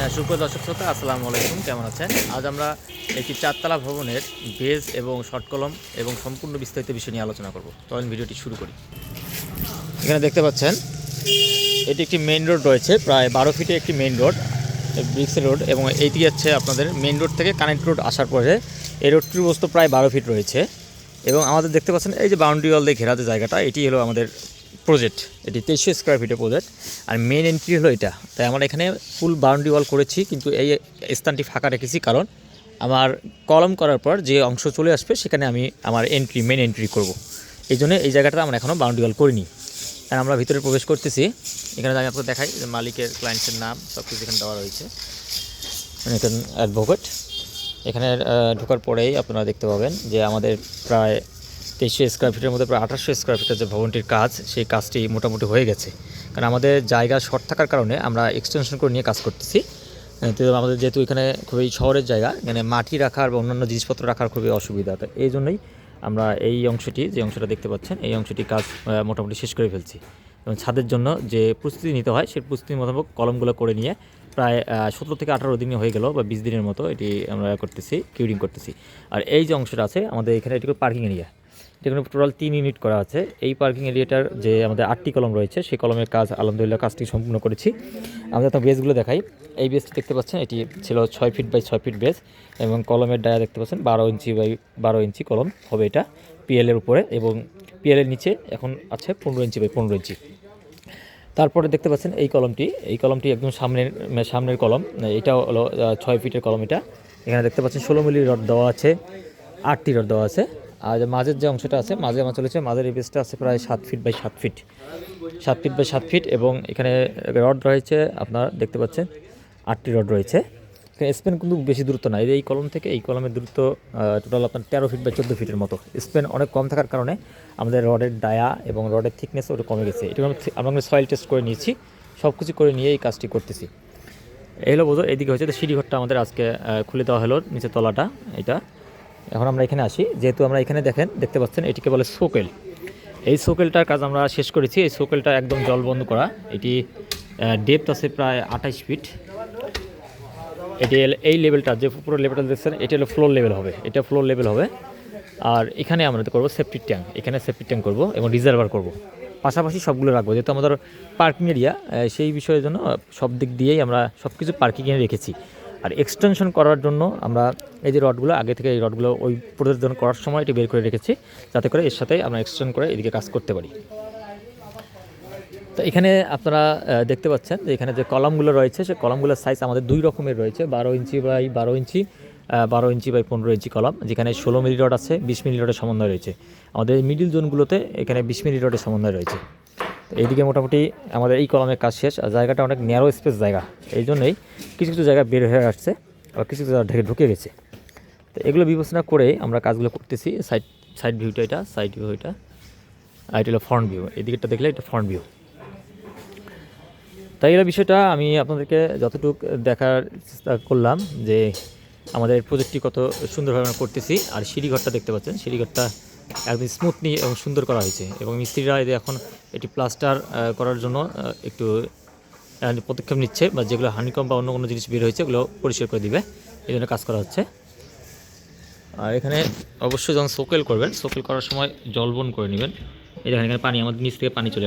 হ্যাঁ সুপ্রিয় দর্শক শ্রোতা, আসসালামু আলাইকুম। কেমন আছেন? আজ আমরা একটি চারতলা ভবনের বেজ এবং শর্ট কলম এবং সম্পূর্ণ বিস্তারিত বিষয় নিয়ে আলোচনা করব। চলেন ভিডিওটি শুরু করি। এখানে দেখতে পাচ্ছেন, এটি একটি মেইন রোড রয়েছে, প্রায় বারো ফিটে একটি মেইন রোড ব্রিক্স রোড এবং এইদিকে হচ্ছে আপনাদের মেইন রোড থেকে কানেক্ট রোড আসার পরে এই রোডটির বস্তু প্রায় বারো ফিট রয়েছে এবং আমাদের দেখতে পাচ্ছেন এই যে বাউন্ডারি ওয়াল দিয়ে ঘেরা যে জায়গাটা, এটি হলো আমাদের প্রজেক্ট এটি তেইশশো স্কোয়ার ফিটের প্রজেক্ট আর মেন এন্ট্রি হলো এটা। তাই আমরা এখানে ফুল বাউন্ডারি ওয়াল করেছি, কিন্তু এই স্থানটি ফাঁকা রেখেছি, কারণ আমার কলম করার পর যে অংশ চলে আসবে, সেখানে আমি আমার এন্ট্রি মেন এন্ট্রি করব। এই জন্য এই জায়গাটা আমরা এখনও বাউন্ডারি ওয়াল করিনি। আর আমরা ভিতরে প্রবেশ করতেছি। এখানে আমি আপনাকে দেখাই মালিকের ক্লায়েন্টের নাম সব কিছু এখানে দেওয়া রয়েছে। অ্যাডভোকেট এখানে ঢোকার পরেই আপনারা দেখতে পাবেন যে আমাদের প্রায় তেইশশো স্কোয়ার ফিটের মধ্যে প্রায় আঠাশশো স্কোয়ার ফিটের যে ভবনটির কাজ, সেই কাজটি মোটামুটি হয়ে গেছে। কারণ আমাদের জায়গা শর্ট থাকার কারণে আমরা এক্সটেনশন করে নিয়ে কাজ করতেছি। তো আমাদের যেহেতু এখানে খুবই শহরের জায়গা, এখানে মাটি রাখার বা অন্যান্য জিনিসপত্র রাখার খুবই অসুবিধা। তো এই জন্যই আমরা এই অংশটি, যে অংশটা দেখতে পাচ্ছেন, এই অংশটি কাজ মোটামুটি শেষ করে ফেলছি। এবং ছাদের জন্য যে প্রস্তুতি নিতে হয়, সেই প্রস্তুতি মোতাবেক কলমগুলো করে নিয়ে প্রায় সতেরো থেকে আঠারো দিনে হয়ে গেল বা বিশ দিনের মতো এটি আমরা করতেছি কিউরিং করতেছি। আর এই যে অংশটা আছে, আমাদের এখানে এটি পার্কিং এরিয়া যেখানে টোটাল তিন ইউনিট করা আছে, এই পার্কিং এরিয়াটার যে আমাদের আটটি কলম রয়েছে, সেই কলমের কাজ আলহামদুলিল্লাহ কাজটি সম্পূর্ণ করেছি। আমরা তো বেসগুলো দেখাই। এই বেসটি দেখতে পাচ্ছেন, এটি ছিল ছয় ফিট বাই ছয় ফিট বেস এবং কলমের ডায়া দেখতে পাচ্ছেন, বারো ইঞ্চি বাই বারো ইঞ্চি কলম হবে এটা পিএলের উপরে এবং পিএলের নিচে এখন আছে পনেরো ইঞ্চি বাই পনেরো ইঞ্চি। তারপরে দেখতে পাচ্ছেন এই কলমটি এই কলমটি একদম সামনের মানে সামনের কলম এটা হলো ছয় ফিটের কলম এটা। এখানে দেখতে পাচ্ছেন ষোলো মিলি রড দেওয়া আছে, আটটি রড দেওয়া আছে। আর মাঝের যে অংশটা আছে, মাঝে আমার চলেছে, মাঝের এই বেসটা আছে প্রায় সাত ফিট বাই সাত ফিট সাত ফিট বাই সাত ফিট এবং এখানে রড রয়েছে, আপনারা দেখতে পাচ্ছেন, আটটি রড রয়েছে। স্পেন কিন্তু বেশি দূরত্ব নাই এই কলম থেকে এই কলমের দূরত্ব টোটাল আপনার তেরো ফিট বা চোদ্দ ফিটের মতো। স্পেন অনেক কম থাকার কারণে আমাদের রডের ডায়া এবং রডের থিকনেস ওটা কমে গেছে। এটা আমরা সয়েল টেস্ট করে নিয়েছি সব কিছু করে নিয়ে এই কাজটি করতেছি। এই হলো বোঝো, এদিকে হচ্ছে সিঁড়ি ঘরটা আমাদের আজকে খুলে দেওয়া হলো, নিচের তলাটা, এটা। এখন আমরা এখানে আসি। যেহেতু আমরা এখানে দেখেন, দেখতে পাচ্ছেন, এটিকে বলে সোকেল। এই সোকেলটার কাজ আমরা শেষ করেছি। এই সোকেলটা একদম জল বন্ধ করা। এটি ডেপথ আছে প্রায় আঠাইশ ফিট এটি এই লেভেলটা যে পুরো লেভেলটা দেখছেন, এটি হলো ফ্লোর লেভেল হবে। এটা ফ্লোর লেভেল হবে। আর এখানে আমরা করব সেফটি ট্যাঙ্ক এখানে সেফটি ট্যাঙ্ক করব এবং রিজার্ভার করব। পাশাপাশি সবগুলো রাখব। যেহেতু আমাদের পার্কিং এরিয়া সেই বিষয়ের জন্য সব দিক দিয়েই আমরা সব কিছু পার্কিংয়ে রেখেছি। আর এক্সটেনশন করার জন্য আমরা এই যে রডগুলো, আগে থেকে এই রডগুলো ওই প্রদর্শন করার সময় এটি বের করে রেখেছি, যাতে করে এর সাথে আমরা এক্সটেনশন করে এদিকে কাজ করতে পারি। তো এখানে আপনারা দেখতে পাচ্ছেন যে এখানে যে কলামগুলো রয়েছে সেই কলামগুলোর সাইজ আমাদের দুই রকমের রয়েছে, বারো ইঞ্চি বাই বারো ইঞ্চি বারো ইঞ্চি বাই পনেরো ইঞ্চি কলাম, যেখানে ষোলো মিলি রড আছে, বিশ মিলি রডের সমন্বয় রয়েছে। আমাদের মিডিল জোনগুলোতে এখানে বিশ মিলি রডের সমন্বয় রয়েছে। এইদিকে মোটামুটি আমাদের এই কলমের কাজ শেষ, আর জায়গাটা অনেক ন্যারো স্পেস জায়গা। এই জন্যই কিছু কিছু জায়গা বের হয়ে আসছে আর কিছু কিছু জায়গা ঢেকে ঢুকে গেছে। তো এগুলো বিবেচনা করে আমরা কাজগুলো করতেছি সাইড সাইড ভিউটা এটা সাইড ভিউ এটা। আর এটা হলো ফ্রন্ট ভিউ এদিকেটা দেখলে এটা ফ্রন্ট ভিউ তাই এর বিষয়টা আমি আপনাদেরকে যতটুকু দেখার চেষ্টা করলাম যে আমাদের প্রজেক্টটি কত সুন্দরভাবে আমরা করতেছি। আর সিঁড়িঘরটা দেখতে পাচ্ছেন সিঁড়িঘরটা একদম স্মুথলি এবং সুন্দর করা হয়েছে এবং মিস্ত্রিরা এদের এখন এটি প্লাস্টার করার জন্য একটু পদক্ষেপ নিচ্ছে বা যেগুলো হানিকম বা অন্য কোনো জিনিস বের হয়েছে ওগুলো পরিষ্কার করে দিবে। এই জন্য কাজ করা হচ্ছে। আর এখানে অবশ্যই যখন সোকেল করবেন সোকেল করার সময় জলবন করে নেবেন। এই দেখেন এখানে পানি, আমাদের নিচ থেকে পানি চলে